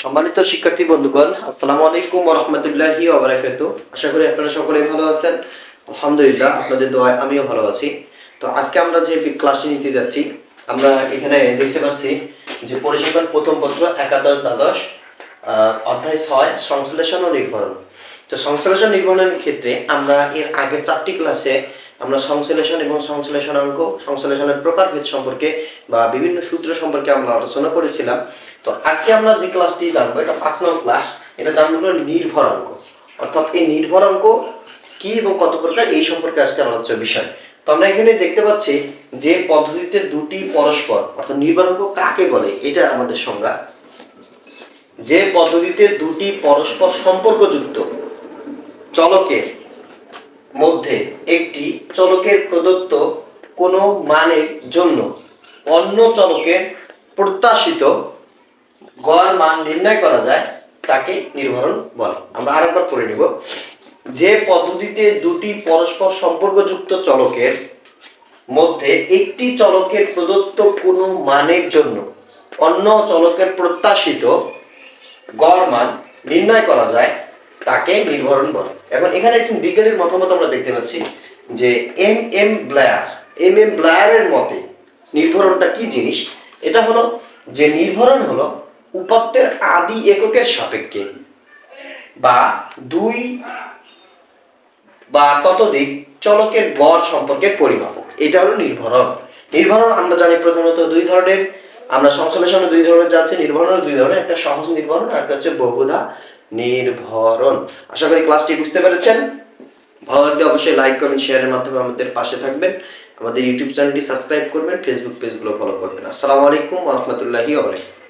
সম্মানিত শিক্ষার্থী বন্ধুগণ, আসসালামু আলাইকুম রহমতুল্লাহি ওবরাকাত আশা করি আপনারা সকলে ভালো আছেন। আলহামদুলিল্লাহ, আপনাদের দোয়ায় আমিও ভালো আছি। তো আজকে আমরা যে ক্লাসটি নিতে যাচ্ছি, আমরা এখানে দেখতে পাচ্ছি যে পরিসংখ্যান প্রথম পত্র একাদশ দ্বাদশ অধ্যায় ছয়, সংশ্লেষণ ও নির্ভরণ। তো সংশ্লেষণ নির্ভরণের ক্ষেত্রে আমরা এর আগের চারটি ক্লাসে আমরা সংশ্লেষণ এবং সংশ্লেষণাঙ্ক, সংশ্লেষণের প্রকারভেদ সম্পর্কে বা বিভিন্ন সূত্র সম্পর্কে আমরা আলোচনা করেছিলাম। তো আজকে আমরা যে ক্লাসটি জানব, এটা পাঁচ নম্বর ক্লাস এটা জানব হলো নির্ভর অঙ্ক অর্থাৎ এই নির্ভর অঙ্ক কি এবং কত প্রকার, এই সম্পর্কে আজকে আলোচ্য বিষয়। তো আমরা এখানে দেখতে পাচ্ছি যে পদ্ধতিতে দুটি পরস্পর, অর্থাৎ নির্ভরাঙ্ক কাকে বলে, এটা আমাদের সংজ্ঞা। যে পদ্ধতিতে দুটি পরস্পর সম্পর্কযুক্ত, চলকের মধ্যে একটি চলকের প্রদত্ত কোনো মানের জন্য অন্য চলকের প্রত্যাশিত গড় মান নির্ণয় করা যায় তাকে নির্ভরণ বলে। আমরা আরেকবার পড়ে নিব। যে পদ্ধতিতে দুটি পরস্পর সম্পর্কযুক্ত চলকের মধ্যে একটি চলকের প্রদত্ত কোনো মানের জন্য অন্য চলকের প্রত্যাশিত গড় মান নির্ণয় করা যায় তাকে নির্ভরণ বলে এখন এখানে একজন বিজ্ঞানীর মতামত আমরা দেখতে পাচ্ছি যে M M Blair, M M ব্লায়ারের মতে নির্ভরণটা কি জিনিস? এটা হলো যে নির্ভরণ হলো উপাত্তের আদি এককের সাপেক্ষে বা দুই বা ততোধিক চলকের গড় সম্পর্কে পরিমাপক। এটা হলো নির্ভরণ। নির্ভরণ আমরা জানি প্রধানত দুই ধরনের আমরা সংশ্লেষণে দুই ধরনের যাচ্ছি নির্ভরণ দুই ধরনের, একটা সহজ নির্ভরণ আর একটা হচ্ছে বহুধা নির্ভরণ। আশা করি ক্লাসটি বুঝতে পেরেছেন। ভালো লাগলে অবশ্যই লাইক কমেন্ট শেয়ারের মাধ্যমে আমাদের পাশে থাকবেন। আমাদের ইউটিউব চ্যানেলটি সাবস্ক্রাইব করবেন ফেসবুক পেজগুলো ফলো করবেন। আসসালামু আলাইকুম রহমতুল্লাহি ওবরাকাতুহু